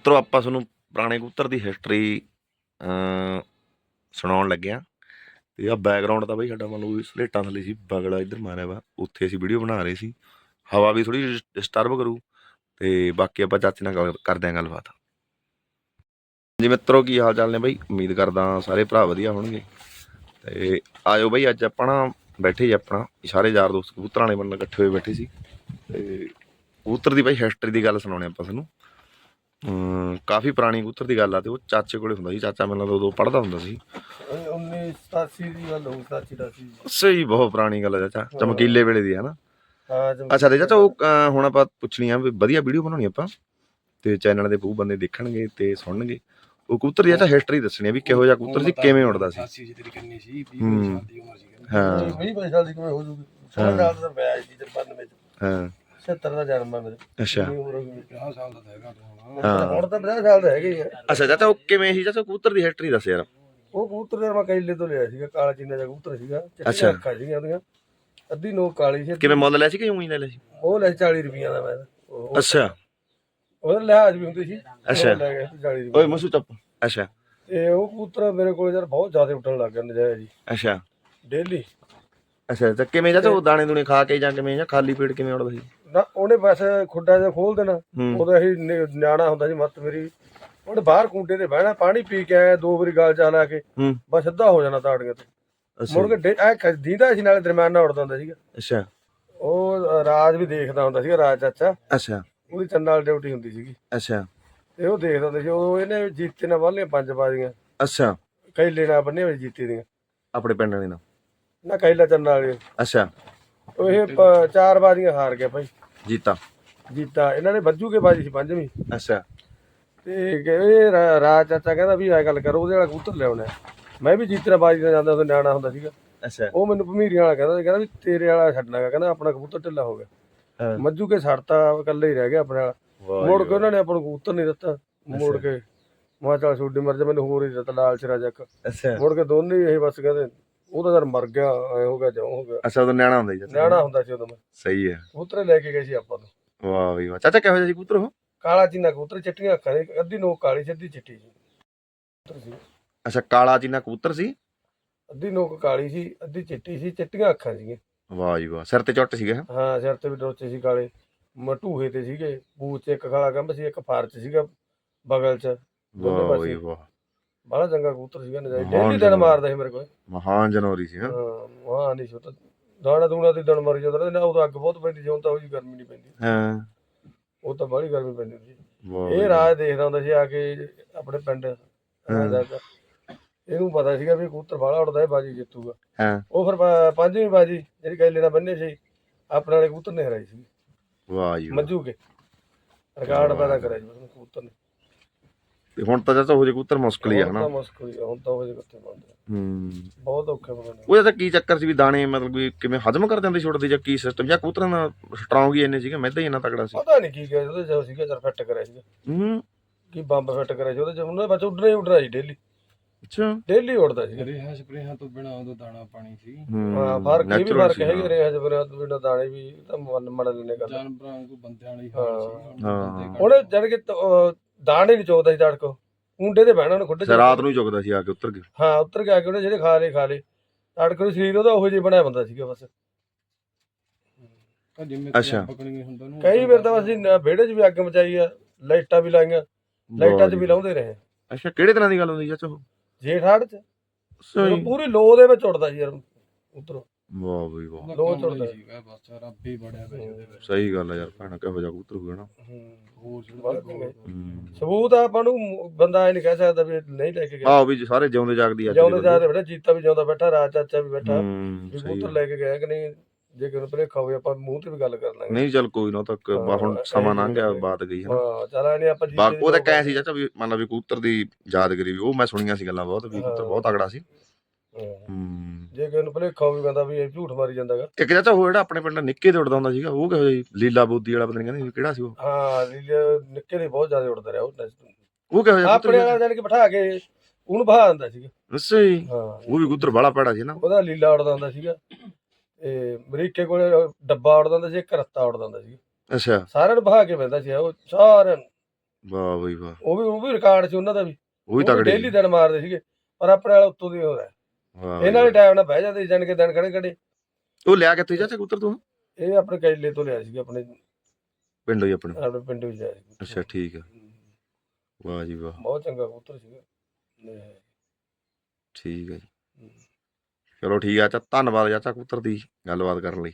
ਮਿੱਤਰੋ ਆਪਾਂ ਤੁਹਾਨੂੰ ਪੁਰਾਣੇ ਕਬੂਤਰ ਦੀ ਹਿਸਟਰੀ ਸੁਣਾਉਣ ਲੱਗਿਆ ਆ ਤੇ ਆ ਬੈਕਗ੍ਰਾਉਂਡ ਤਾਂ ਬਈ ਸਾਡਾ ਮੰਨ ਲਓ ਸਲੇਟਾਂ ਥੱਲੇ ਸੀ, ਬਗਲਾ ਇੱਧਰ ਮਾਰਿਆ ਵਾ, ਉੱਥੇ ਅਸੀਂ ਵੀਡੀਓ ਬਣਾ ਰਹੇ ਸੀ। ਹਵਾ ਵੀ ਥੋੜੀ ਡਿਸਟਰਬ ਕਰੂ, ਤੇ ਬਾਕੀ ਆਪਾਂ ਚਾਚੇ ਨਾਲ ਗੱਲ ਕਰਦੇ ਆਂ ਗੱਲਬਾਤ। ਜੀ ਮਿੱਤਰੋ, ਕੀ ਹਾਲ ਚਾਲ ਨੇ ਬਈ? ਉਮੀਦ ਕਰਦਾ ਸਾਰੇ ਭਰਾ ਵਧੀਆ ਹੋਣਗੇ। ਤੇ ਆਇਓ ਬਈ, ਅੱਜ ਆਪਾਂ ਨਾ ਬੈਠੇ ਜੀ ਆਪਣਾ, ਸਾਰੇ ਯਾਰ ਦੋਸਤ ਕਬੂਤਰਾਂ ਵਾਲੇ ਬੰਦੇ ਇਕੱਠੇ ਹੋਏ ਬੈਠੇ ਸੀ। ਤੇ ਕਬੂਤਰ ਦੀ ਬਈ ਹਿਸਟਰੀ ਦੀ ਗੱਲ ਸੁਣਾਉਣੇ ਆਪਾਂ ਤੁਹਾਨੂੰ। ਕਾਫੀ ਪੁਰਾਣੀ ਕਬੂਤਰ ਦੀ ਗੱਲ ਆ ਤੇ ਉਹ ਚਾਚੇ ਕੋਲੇ ਹੁੰਦਾ ਸੀ ਚਾਚਾ ਮੈਨੂੰ ਲੱਗਦਾ ਉਦੋਂ ਪੜਦਾ ਹੁੰਦਾ ਸੀ। 1987 ਦੀ ਗੱਲ ਹੋਊ 87 88 ਸਹੀ ਬਹੁਤ ਪੁਰਾਣੀ ਗੱਲ ਆ ਚਾਚਾ ਚਮਕੀਲੇ ਵੇਲੇ ਦੀ ਹੈ ਨਾ ਅੱਛਾ ਤੇ ਚਾਚਾ ਉਹ ਹੁਣ ਆਪਾਂ ਪੁੱਛਣੀ ਆ ਵੀ ਵਧੀਆ ਵੀਡੀਓ ਬਣਾਉਣੀ ਆਪਾਂ ਤੇ ਚੈਨਲ ਦੇ ਬਹੁਤ ਬੰਦੇ ਦੇਖਣਗੇ ਤੇ ਸੁਣਨਗੇ। ਉਹ ਕਬੂਤਰ ਦੀ ਚਾਚਾ ਹਿਸਟਰੀ ਦੱਸਣੀ ਆ ਵੀ ਕਿਹੋ ਜਿਹਾ ਕਬੂਤਰ ਸੀ ਕਿਵੇਂ ਉੱਡਦਾ ਸੀ। 88 ਜੀ ਤੇਰੀ ਕਿੰਨੀ ਸੀ 20 ਹੂੰ। ਸਾਲ ਦੀ ਉਮਰ ਸੀ। ਹਾਂ। ਵੀਹ ਬਾਈ ਸਾਲ ਦੀ ਕਿਵੇਂ ਹੋ ਜੂਗੀ? 16 ਸਾਲ ਦਾ ਵਿਆਹ ਸੀ ਤੇ 92 ਵਿੱਚ। ਹਾਂ। 76 ਦਾ ਜਨਮ ਹੈ ਮੇਰੇ। ਅੱਛਾ। ਕਿੰਨੀ ਉਮਰ ਹੋ ਗਈ 50 ਸਾਲ ਦਾ ਤਾਂ ਹੈਗਾ ਹੁਣ। ਹਾਂ। ਹੁਣ ਤਾਂ 50 ਸਾਲ ਦਾ ਹੈਗੇ ਹੀ ਆ। ਅੱਛਾ ਚਾਚਾ ਉਹ ਕਿਵੇਂ ਸੀ? ਚਾਚਾ ਕਬੂਤਰ ਦੀ ਹਿਸਟਰੀ ਦੱਸ ਯਾਰ। ਉਹ ਕਬੂਤਰ ਦਾ ਮੈਂ ਕੈਲੇ ਤੋਂ ਲਿਆ ਸੀਗਾ ਕਾਲਾ ਚੀਨਾ ਦਾ ਕਬੂਤਰ ਸੀਗਾ। ਅੱਛਾ। ਅੱਖਾਂ ਸੀਗੀਆਂ ਉਹਦੀਆਂ। ਅੱਧੀ ਨੋਕ ਕਾਲੀ ਸੀ ਕਿਵੇਂ ਮੁੱਲ ਲਿਆ ਸੀ ਕਿ ਉਂ ਹੀ ਲੈ ਲਿਆ ਸੀ? ਉਹ ਲੈ 40 ਰੁਪਈਆ ਦਾ ਮੈਂ। ਉਹ ਅੱਛਾ। ਉਹਦਾ ਲਿਹਾਜ਼ ਵੀ ਹੁੰਦੀ ਸੀ। ਅੱਛਾ। ਉਹ ਲੈ ਗਿਆ ਸੀ 40 ਓਏ ਮਸੂ ਚੱਪ। ਅੱਛਾ। ਤੇ ਉਹ ਕਬੂਤਰ ਮੇਰੇ ਕੋਲ ਯਾਰ ਬਹੁਤ ਜ਼ਿਆਦਾ ਉੱਡਣ ਲੱਗ ਗਿਆ ਨਜਾਇਜ਼ ਜੀ। ਅੱਛਾ। ਡੇਲੀ। ਅੱਛਾ ਤਾਂ ਕਿਵੇਂ ਚਾਚਾ ਉਹ ਦਾਣੇ ਦੂਣੇ ਖਾ ਕੇ ਜਾਂ ਕਿਵੇਂ ਜਾਂ ਖਾਲੀ ਪੇਟ ਕਿਵੇਂ ਉੱਡਦਾ ਸੀ? ਨਾ ਉਹਨੇ ਬਸ ਖੁੱਡਾ ਜਿਹਾ ਖੋਲ ਦੇਣਾ। ਹੂੰ। ਉਦੋਂ ਅਸੀਂ ਨਿ- ਨਿਆਣਾ ਹੁੰਦਾ ਸੀ ਮੱਤ ਮੇਰੀ। ਉਹਨੇ ਬਾਹਰ ਕੁੰਡੇ ਤੇ ਬਹਿਣਾ ਪਾਣੀ ਪੀ ਕੇ ਆਇਆ ਦੋ ਵਾਰੀ ਗਾਲ ਚਾ ਲਾ ਕੇ। ਹੂੰ। ਬਸ ਸਿੱਧਾ ਹੋ ਜਾਣਾ ਤਾੜੀਆਂ ਤੇ। ਅੱਛਾ। ਮੁੜ ਕੇ ਡੇ- ਐ ਖ- ਦੀਂਦਾ ਸੀ ਨਾਲੇ ਦਰਮਿਆਨ ਨਾਲ ਉੜਦਾ ਹੁੰਦਾ ਸੀਗਾ। ਅੱਛਾ। ਉਹ ਅ, ਰਾਜ ਵੀ ਦੇਖਦਾ ਹੁੰਦਾ ਸੀਗਾ ਰਾਜ ਚਾਚਾ। ਅੱਛਾ। ਉਹਦੀ ਚੰਨ ਨਾਲ ਡਿਊਟੀ ਹੁੰਦੀ ਸੀਗੀ। ਅੱਛਾ। ਤੇ ਉਹ ਦੇਖਦਾ ਹੁੰਦਾ ਸੀ ਉਹ ਇਹਨੇ ਜੀਤੇ ਨਾਲ ਬੰਨ੍ਹੀਆਂ ਪੰਜ ਬਾਜ਼ੀਆਂ ਅੱਛਾ। ਕੈਲੇ ਨਾਲ ਬੰਨੇ ਹੋਏ ਜੀਤੇ ਦੀਆਂ। ਆਪਣੇ ਪਿੰਡ ਵਾਲੇ ਨਾਲ। ਨਾ ਕੈਲਾ ਚੰਨ ਵਾਲੇ। ਅੱਛਾ। ਉਹ ਇਹ ਪ- ਚਾਰ ਬਾਜ਼ੀਆਂ ਹਾਰ ਗਿਆ ਭਾਈ। ਜੀਤਾ। ਜੀਤਾ। ਇਹਨਾਂ ਨੇ ਵੱਜੂ ਕੇ ਬਾਜੀ ਸੀ ਪੰਜਵੀਂ। ਅੱਛਾ। ਤੇ ਰਾ- ਰਾਜ ਚਾਚਾ ਕਹਿੰਦਾ ਵੀ ਆ ਗੱਲ ਕਰੋ ਉਹਦੇ ਵਾਲਾ ਕਬੂਤਰ ਲਿਆਉਣਾ ਹੈ। ਮੈਂ ਵੀ ਜੀਤਰਾ ਬਾਜੀ ਦਾ ਜਾਂਦਾ ਉਹ ਨਿਆਣਾ ਹੁੰਦਾ ਸੀਗਾ। ਅੱਛਾ। ਉਹ ਮੈਨੂੰ ਭਮੀਰੀਆਂ ਵਾਲਾ ਕਹਿੰਦਾ ਸੀ, ਕਹਿੰਦਾ ਵੀ ਤੇਰੇ ਵਾਲਾ ਛੱਡਣਾ ਗਾ, ਕਹਿੰਦਾ ਆਪਣਾ ਕਬੂਤਰ ਢਿੱਲਾ ਹੋ ਗਿਆ। ਹਾਂ। ਮੱਜੂ ਕੇ ਛੱਡਤਾ ਇਕੱਲੇ ਹੀ ਰਹਿ ਗਿਆ ਆਪਣੇ ਵਾਲਾ। ਵਾਹ ਮੁੜ ਕੇ ਉਹਨਾਂ ਨੇ ਆਪਾਂ ਨੂੰ ਕਬੂਤਰ ਨਹੀਂ ਦਿੱਤਾ। ਮੁੜ ਕੇ ਮੈਂ ਚੱਲ ਛੋਡੀ ਮਰ ਜਾ ਮੈਨੂੰ ਹੋਰ ਹੀ ਦਿੱਤਾ ਲਾਲ ਸਿਰਾ ਜੱਕ ਅੱਛਾ। ਮੁੜ ਕੇ ਦੋਨੇ ਹੀ ਇਹ ਬਸ ਕਹਿੰਦੇ ਉਹ ਤਾਂ ਯਾਰ ਮਰ ਗਿਆ ਐ ਹੋ ਗਿਆ ਜਿਉਂ ਹੋ ਗਿਆ। ਅੱਛਾ ਉਹ ਨਿਆਣਾ ਹੁੰਦਾ ਜੀ ਚਾਚਾ। ਨਿਆਣਾ ਹੁੰਦਾ ਸੀ ਉਦੋਂ ਮੈਂ। ਸਹੀ ਹੈ। ਕਬੂਤਰ ਲੈ ਕੇ ਗਏ ਸੀ ਆਪਾਂ ਨੂੰ। ਵਾਹ ਵੀ ਵਾਹ। ਚਾਚਾ ਕਿਹੋ ਜਿਹਾ ਸੀ ਕਬੂਤਰ ਉਹ? ਕਾਲਾ ਚੀਨਾ ਕਬੂਤਰ ਚਿੱਟੀਆਂ ਅੱਖਾਂ ਦੇ ਅੱਧੀ ਨੋਕ ਕਾਲੀ ਸੀ ਅੱਧੀ ਚਿੱਟੀ ਸੀ। ਕਬੂਤਰ ਸੀ। ਅੱਛਾ ਕਾਲਾ ਚੀਨਾ ਕਬੂਤਰ ਸੀ? ਅੱਧੀ ਨੋਕ ਕਾਲੀ ਸੀ ਅੱਧੀ ਚਿੱਟੀ ਸੀ ਚਿੱਟੀਆਂ ਅੱਖਾਂ ਸੀਗੀਆਂ। ਵਾਹ ਜੀ ਵਾਹ। ਸਿਰ ਤੇ ਚੁੱਟ ਸੀਗਾ ਹਾਂ? ਸਿਰ ਤੇ ਵੀ ਡੋਚੇ ਸੀ ਕਾਲੇ। ਮਟੂਹੇ ਤੇ ਸੀਗੇ। ਪੂਛ 'ਚ ਇੱਕ ਕਾਲਾ ਕੰਬ ਸੀ ਇੱਕ ਫਾਰ 'ਚ ਸੀਗਾ ਬਗਲ 'ਚ। ਦੋਨੇ ਵਾਹ ਪਾਸੇ। ਵਾਹ। ਬੜਾ ਚੰਗਾ ਕਬੂਤਰ ਸੀਗਾ ਨਜਾਇਜ਼ ਡੇਲੀ ਦਿਨ। ਮਾਰਦਾ ਸੀ ਮੇਰੇ ਕੋਲ। ਮਹਾਨ ਜਨੌਰੀ ਸੀ ਹਾਂ? ਵਾਹ ਨਹੀਂ ਸੁੱਤ ਦਾਣਾ ਦੂਣਾ ਤੇ ਦਿਨ ਮਰ ਜਾਂਦਾ ਨਾ ਉਦੋਂ ਅੱਗ ਬਹੁਤ ਪੈਂਦੀ ਹੁਣ ਤਾਂ ਉਹ ਜੀ ਗਰਮੀ ਨਹੀਂ ਪੈਂਦੀ ਹਾਂ। ਉਹ ਤਾਂ ਬੜੀ ਗਰਮੀ ਪੈਂਦੀ ਸੀ। ਵਾਹ ਇਹ ਰਾਜ ਦੇਖਦਾ ਹੁੰਦਾ ਸੀ ਆ ਕੇ ਆਪਣੇ ਪਿੰਡ ਰਾਜਾ ਦਾ। ਇਹਨੂੰ ਪਤਾ ਸੀਗਾ ਵੀ ਕਬੂਤਰ ਬਾਹਲਾ ਉੱਡਦਾ ਇਹ ਬਾਜੀ ਜਿੱਤੂਗਾ। ਹਾਂ। ਉਹ ਫਿਰ ਪ- ਪੰਜਵੀਂ ਬਾਜੀ ਜਿਹੜੀ ਕੈਲੇ ਨਾਲ ਬੰਨੇ ਸੀ ਆਪਣੇ ਵਾਲੇ ਕਬੂਤਰ ਨੇ ਹਰਾਈ ਸੀ। ਵਾਹ ਜੀ ਵਾਹ। ਮੱਜੂ ਕੇ। ਰਿਕਾਰਡ ਪੈਦਾ ਕਰਿਆ ਜੀ ਕਬੂਤਰ ਨੇ। ਤੇ ਹੁਣ ਤਾਂ ਚਾਚਾ ਉਹ ਜਿਹੇ ਕਬੂਤਰ ਮੁਸ਼ਕਲ ਹੀ ਆ ਹੁਣ ਹਨਾ। ਤਾਂ ਮੁਸ਼ਕਲ ਹੀ ਆ, ਹੁਣ ਤਾਂ ਉਹ ਜਿਹੇ ਕਿੱਥੇ ਬਣਦੇ ਹੂੰ ਬਹੁਤ ਔਖੇ ਬਣਦੇ ਉਹਦਾ ਤਾਂ ਕੀ ਚੱਕਰ ਸੀ ਵੀ ਦਾਣੇ ਮਤਲਬ ਵੀ ਕਿਵੇਂ ਹਜਮ ਕਰ ਜਾਂਦੇ ਛੁੱਟਦੇ ਜਾਂ ਕੀ ਸਿਸਟਮ ਜਾਂ ਕਬੂਤਰਾਂ ਦਾ ਸਟਰੋਂਗ ਹੀ ਇੰਨੇ ਸੀਗੇ ਮੈਦਾ ਹੀ ਇੰਨਾ ਤਕੜਾ ਸੀ। ਪਤਾ ਨਹੀਂ ਕੀ ਗਿਆ ਉਹਦੇ ਜੋ ਸੀਗਾ ਜਰ ਫਿੱਟ ਕਰਿਆ ਸੀਗਾ। ਹੂੰ। ਕੀ ਬੰਬ ਫਿੱਟ ਕਰਿਆ ਸੀ ਉਹਦੇ ਚ ਉਹਨਾਂ ਦਾ ਬੱਚਾ ਉੱਡਣਾ ਹੀ ਉੱਡਣਾ ਸੀ ਡੇਲੀ ਅੱਛਾ। ਡੇਲੀ ਉੱਡਦਾ ਸੀ। ਰਿਹਾ ਸਪਰੇਹਾਂ ਤੋਂ ਬਿਨਾ ਉਦੋਂ ਦਾਣਾ ਪਾਣੀ ਸੀ। ਹੂੰ ਹਾਂ ਫ਼ਰਕ ਇਹ ਵੀ natural ਫ਼ਰਕ ਸੀ, ਹੈਗੇ ਹਾਂ। ਰਹੇ ਜਬਰ ਬਿਨਾ ਦਾਣੇ ਵੀ ਤਾਂ ਮਨ ਮੜ ਲੈਣੇ ਕਰ ਜਾਨਵਰਾਂ ਨੂੰ ਬੰਦਿਆਂ ਵਾਲੀ ਹਾਂ। ਹਾਲ ਸੀ ਹਾਂ। ਬੰਦੇ ਘੱਟ ਉਹਨੇ ਜੜ ਕੇ ਤ- ਅਹ ਦਾਣੇ ਨਹੀਂ ਚੋਦਾ ਸੀ ਤੜਕ। ਕੁੰਡੇ ਤੇ ਬਹਿਣਾ ਉਹਨੇ ਖੁੱਡੇ ਅੱਛਾ, ਰਾਤ ਨੂੰ ਹੀ ਚੁੱਕਦਾ ਸੀ ਆ ਕੇ ਉੱਤਰ ਕੇ। ਹਾਂ ਉੱਤਰ ਕੇ ਆ ਕੇ ਉਹਨੇ ਜਿਹੜੇ ਖਾ ਲੇ ਖਾ ਲੇ ਤੜਕ ਨੂੰ ਸਰੀਰ ਉਹਦਾ ਉਹੋ ਜਿਹਾ ਬਣਿਆ ਬੰਦਾ ਸੀਗਾ ਬਸ। ਤਾਂ ਜਿਵੇਂ ਅੱਛਾ। ਹੁੰਦਾ ਕਈ ਵਾਰ ਤਾਂ ਅਸੀਂ ਨ- ਵਿਹੜੇ 'ਚ ਵੀ ਅੱਗ ਮਚਾਈ ਆ ਲਾਈਟਾਂ ਵੀ ਲਾਈਆਂ ਲਾਈਟਾਂ 'ਚ ਵੀ ਲਾਉਂਦੇ ਰਹੇ। ਅੱਛਾ ਕਿਹੜੇ ਤਰ੍ਹਾਂ ਦੀ ਗੱਲ ਹੁੰਦੀ ਚਾਚਾ ਉਹ? ਜੇਠ ਹਾੜ 'ਚ? ਪੂਰੀ ਲੋ ਦੇ ਵਿੱਚ ਉੱਡਦਾ ਸੀ ਯਾਰ ਉਧਰੋਂ ਵਾਹ ਬਈ ਵਾਹ। ਦੋ। ਹੀ ਸੀਗਾ ਬਸ ਰੱਬ ਹੀ ਬੜਿਆ ਪਿਆ ਉਹਦੇ ਵਿੱਚ ਸਹੀ ਗੱਲ ਆ ਯਾਰ ਭੈਣਾ ਕਿਹੋ ਜਿਹਾ ਕਬੂਤਰ ਹੋਊਗਾ ਨਾ। ਹੋਰ ਜਿਹੜਾ। ਹੂੰ। ਸਬੂਤ ਆ ਆਪਾਂ ਨੂੰ ਬੰਦਾ ਇਹ ਨਹੀਂ ਕਹਿ ਸਕਦਾ ਵੀ ਨਹੀਂ ਲੈ ਕੇ ਗਿਆ। ਆਹ ਵੀ ਜੀ ਸਾਰੇ ਜਿਉਂਦੇ ਜਾਗਦੀ ਅੱਜ ਜਿਉਂਦੇ ਜਾ ਬੈਠਾ ਜੀਤਾ ਵੀ ਜਿਉਂਦਾ ਬੈਠਾ ਰਾਜ ਚਾਚਾ ਵੀ ਬੈਠਾ। ਵੀ ਸਹੀ ਕਬੂਤਰ। ਲੈ ਕੇ ਗਿਆ ਕਿ ਨਹੀਂ ਜੇ ਕਿਸੇ ਨੂੰ ਭਲੇਖਾ ਹੋਵੇ ਆਪਾਂ ਮੂੰਹ ਤੇ ਵੀ ਗੱਲ ਕਰ ਲਾਂਗੇ। ਨਹੀਂ ਚੱਲ ਕੋਈ ਨਾ ਤੱਕ ਹਾਂ, ਹੁਣ ਸਮਾਂ ਲੰਘ ਗਿਆ ਬਾਤ ਗਈ ਹੈ ਨਾ। ਹਾਂ ਚਲ ਨਹੀਂ ਆਪਾਂ ਜੀਤੇ ਦੀ ਉਹ ਤਾਂ ਕਹਿ ਸੀ ਚਾਚਾ ਵੀ ਮੰਨ ਲਾ ਵੀ ਕਬੂਤਰ ਦੀ ਯਾਦਗਰੀ ਵੀ ਉਹ ਮੈਂ ਸੁਣੀਆਂ ਸੀ ਗੱਲਾਂ ਬਹੁਤ ਵੀ ਕਬੂਤਰ ਬਹੁਤ ਤਗੜਾ ਸੀ। ਜੇ ਕਿਸੇ ਨੂੰ ਭਲੇਖਾ ਹੋਵੇ ਕਹਿੰਦਾ ਵੀ ਇਹ ਝੂਠ ਮਾਰੀ ਜਾਂਦਾਗਾ। ਇੱਕ ਚਾਚਾ ਉਹ ਜਿਹੜਾ ਆਪਣੇ ਪਿੰਡ ਨਿੱਕੇ ਤੇ ਉੱਡਦਾ ਹੁੰਦਾ ਸੀਗਾ ਉਹ ਕਿਹੋ ਜਿਹਾ? ਲੀਲਾ ਬੋਦੀ ਵਾਲਾ ਪਤਾ ਨਹੀਂ ਕਹਿੰਦੇ ਕਿਹੜਾ ਸੀ ਉਹ? ਹਾਂ ਲੀਲੇ ਨਿੱਕੇ ਦੇ ਬਹੁਤ ਜ਼ਿਆਦਾ ਉੱਡਦਾ ਰਿਹਾ ਉਹ ਉਹ ਕਿਹੋ ਜਿਹਾ ਆਪਣੇ ਵਾਲਾ ਜਾਨ ਕੇ ਬਿਠਾ ਕੇ ਉਹਨੂੰ ਬਹਾ ਦਿੰਦਾ ਸੀਗਾ। ਅੱਛਾ ਜੀ। ਹਾਂ। ਉਹ ਵੀ ਕਬੂਤਰ ਬੜਾ ਭੈੜਾ ਸੀ ਨਾ ਉਹਦਾ ਲੀਲਾ ਉੜਦਾ ਹੁੰਦਾ ਸੀਗਾ। ਤੇ ਅਮਰੀਕੇ ਕੋਲੇ ਡੱਬਾ ਉੜਦਾ ਹੁੰਦਾ ਸੀ ਇੱਕ ਰੱਤਾ ਉੜਦਾ ਹੁੰਦਾ ਸੀ ਅੱਛਾ। ਸਾਰਿਆਂ ਨੂੰ ਬਹਾ ਕੇ ਬੈਂਦਾ ਸੀ ਉਹ ਸਾਰਿਆਂ ਵਾਹ ਬਈ ਵਾਹ। ਉਹ ਵੀ ਉਹ ਵੀ ਰਿਕਾਰਡ ਸੀ ਉਹਨਾਂ ਦਾ ਵੀ। ਉਹ ਵੀ ਤਗੜੇ ਡੇਲੀ ਦਿਨ ਮਾਰਦੇ ਸੀਗੇ ਪਰ ਆਪਣੇ ਵਾਲਾ ਉੱਤੋਂ ਦੀ ਹੋ। ਰਿਹਾ ਵਾਹ ਇਹਨਾਂ ਦੇ। ਟਾਈਮ ਨਾਲ ਬਹਿ ਜਾਂਦੇ ਸੀ, ਜਾਣ ਕੇ ਦਿਨ ਖੜੇ ਖੜੇ। ਉਹ ਲਿਆ ਕਿੱਥੇ ਚਾਚਾ ਕਬੂਤਰ ਤੂੰ? ਇਹ ਆਪਣੇ ਕੈਲੇ ਤੋਂ ਲਿਆ ਸੀ ਆਪਣੇ ਪਿੰਡੋਂ ਹੀ ਆਪਣੇ। ਆਪਣੇ ਪਿੰਡ ਵਿੱਚ ਲਿਆ ਸੀ ਅੱਛਾ ਠੀਕ ਆ। ਵਾਹ ਜੀ ਵਾਹ। ਬਹੁਤ ਚੰਗਾ ਕਬੂਤਰ ਸੀਗਾ। ਠੀਕ ਹੈ ਜੀ। ਚਲੋ ਠੀਕ ਆ ਚਾਚਾ ਧੰਨਵਾਦ ਚਾਚਾ ਕਬੂਤਰ ਦੀ ਗੱਲਬਾਤ ਕਰਨ ਲਈ।